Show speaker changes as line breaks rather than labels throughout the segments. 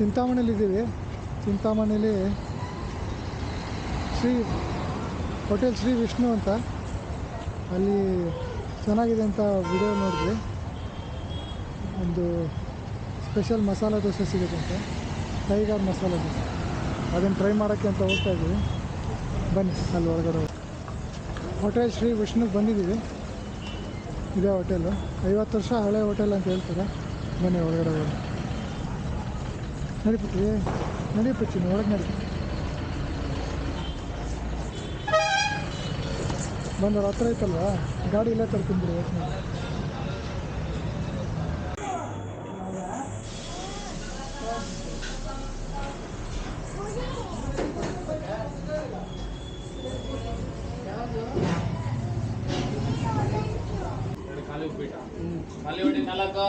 ಚಿಂತಾಮಣಿಲಿದ್ದೀವಿ ಚಿಂತಾಮಣಿಯಲ್ಲಿ ಶ್ರೀ ಹೋಟೆಲ್ ಶ್ರೀ ವಿಷ್ಣು ಅಂತ. ಅಲ್ಲಿ ಚೆನ್ನಾಗಿದೆ ಅಂತ ವಿಡಿಯೋ ನೋಡಿದ್ವಿ. ಒಂದು ಸ್ಪೆಷಲ್ ಮಸಾಲ ದೋಸೆ ಸಿಗುತ್ತಂತೆ ಟೈಗರ್ ಮಸಾಲ ದೋಸೆ. ಅದನ್ನು ಟ್ರೈ ಮಾಡೋಕ್ಕೆ ಅಂತ ಹೋಗ್ತಾ ಇದ್ದೀವಿ. ಬನ್ನಿ, ಅಲ್ಲಿ ಹೊರಗಡೆ. ಹೋಟೆಲ್ ಶ್ರೀ ವಿಷ್ಣುಗೆ ಬಂದಿದ್ದೀವಿ. ಇದೇ ಹೋಟೆಲು. ಐವತ್ತು ವರ್ಷ ಹಳೆ ಹೋಟೆಲ್ ಅಂತ ಹೇಳ್ತಾರೆ. ಬನ್ನಿ, ಒಳಗಡೆ ಹೋಗಿ. ನಡಿಪುಟ್ಟಿ ನಡಿಪುಚ್ಚಿ ಒಳಗೆ ನಡಿ ಬಂದವ್ರ ಹತ್ರ ಐತಲ್ವಾ ಗಾಡಿ ಇಲ್ಲೇ ತರ್ಕೊಂಡ್ಬಿಡಿ ವೇಟ್ ಮಾಡಿ
ಖಾಲಿ ಉಪ್ಪಿಟ್ಟ ಖಾಲಿ ಹೊಡಿ ನಾಲ್ಕು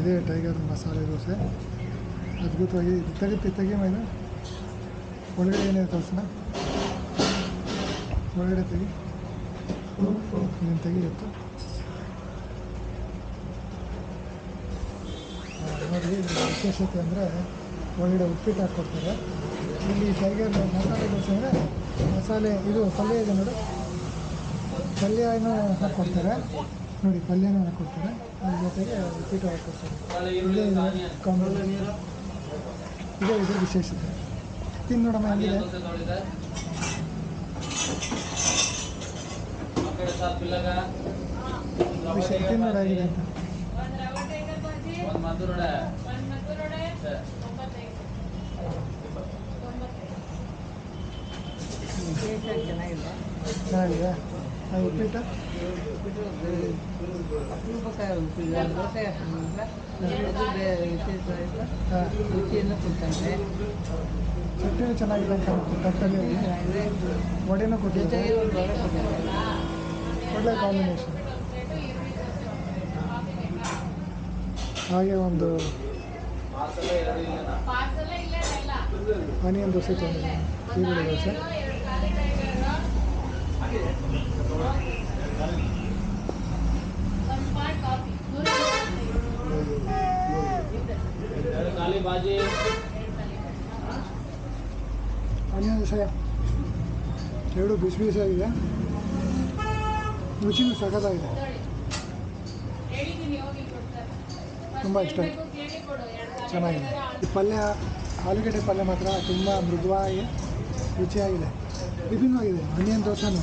ಇದೇ, ಟೈಗರ್ ಮಸಾಲೆ ದೋಸೆ. ಅದ್ಭುತವಾಗಿ ಇದು ತೆಗಿ ಮೇಲೆ ಒಳಗಡೆ ಏನೇ ತೋರಿಸೋಣ ಒಳಗಡೆ ತೆಗಿ. ನೀನು ತೆಗಿಯುತ್ತೆ ನೋಡಿ ವಿಶೇಷತೆ ಅಂದರೆ ಒಳಗಡೆ ಉಪ್ಪಿಟ್ಟು ಹಾಕ್ಕೊಡ್ತಾರೆ. ಇಲ್ಲಿ ಟೈಗರ್ ಮಸಾಲೆ ದೋಸೆ ಅಂದರೆ ಮಸಾಲೆ, ಇದು ಪಲ್ಯ ಇದೆ ನೋಡಿ. ಪಲ್ಯನೂ ಹಾಕ್ಕೊಡ್ತಾರೆ. ನೋಡಿ ಪಲ್ಯನೂ ಹಾಕ್ಕೊಡ್ತಾರೆ ಅದ್ರ ಜೊತೆಗೆ ಉಪ್ಪಿಟ್ಟು ಹಾಕ್ಕೊಡ್ತಾರೆ ಇದೇ ಕಾಂಬಿನೇಷನ್. ಇದೇ ವಿಶೇಷತೆ. ತಿಂದು ನೋಡಮ್ಮ ಹೆಂಗಿದೆ? ವಿಷಯ ತಿಂದು ನೋಡ ಹೇಗಿದೆ ಅಂತ.
ಒಂದ್
ಸರ್.
ಉಪ್ಪಿಟ್ಟು ಚೆನ್ನಾಗಿದೆ ಅಂತ ವಡೆನೂ ಒಳ್ಳೆ ಕಾಂಬಿನೇಷನ್ ಹಾಗೆ ಒಂದು ಆನಿಯನ್ ದೋಸೆ ತೊಗೊಂಡಿದ್ದೀನಿ ಈರುಳ್ಳಿ ದೋಸೆ
ಎರಡು
ಬಿಸಿ ಬಿಸಿಯಾಗಿದೆ ರುಚಿನೂ ಸಖತ್ತಾಗಿದೆ. ತುಂಬ ಇಷ್ಟ. ಚೆನ್ನಾಗಿದೆ. ಈ ಪಲ್ಯ, ಆಲೂಗಡ್ಡೆ ಪಲ್ಯ ಮಾತ್ರ ತುಂಬ ಮೃದುವಾಗಿ ರುಚಿಯಾಗಿದೆ. ವಿಭಿನ್ನವಾಗಿದೆ. ಆನಿಯನ್ ದೋಸೆನೂ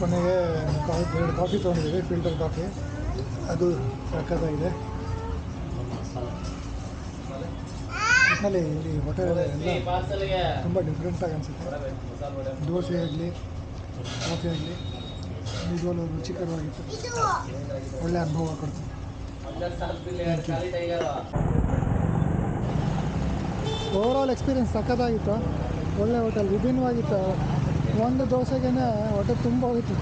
ಕೊನೆಗೆ ಕಾಫಿ ಎರಡು ಕಾಫಿ ತೊಗೊಂಡಿದ್ದೀವಿ ಫಿಲ್ಟರ್ ಕಾಫಿ. ಅದು ಸಖತ್ತಾಗಿದೆ ಒಟ್ಟಿನಲ್ಲಿ ಇಲ್ಲಿ ಹೋಟೆಲ್ ಎಲ್ಲ ತುಂಬ ಡಿಫ್ರೆಂಟಾಗಿ ಅನಿಸುತ್ತೆ. ದೋಸೆ ಆಗಲಿ ಕಾಫಿ ಆಗಲಿ ನಿಜವಾಗ್ಲೂ ರುಚಿಕರವಾಗಿತ್ತು ಒಳ್ಳೆ ಅನುಭವ
ಕೊಡ್ತೀನಿ
ಓವರಾಲ್ ಎಕ್ಸ್ಪೀರಿಯನ್ಸ್ ಸಖತ್ತಾಗಿತ್ತು ಒಳ್ಳೆ ಹೋಟೆಲ್ ವಿಭಿನ್ನವಾಗಿತ್ತು. ಒಂದು ದೋಸೆಗೆ ಹೊಟ್ಟೆ ತುಂಬ ಹೋಗಿತ್ತು.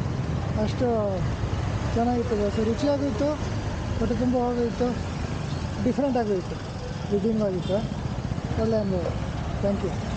ಅಷ್ಟು ಚೆನ್ನಾಗಿತ್ತು ದೋಸೆ. ರುಚಿಯಾಗಿತ್ತು, ಹೊಟ್ಟೆ ತುಂಬ ಹೋಗಿತ್ತು. ಡಿಫ್ರೆಂಟ್ ಆಗಿತ್ತು. ವಿಭಿನ್ನವಾಗಿತ್ತು ಒಳ್ಳೆ ಅನುಭವ. Thank you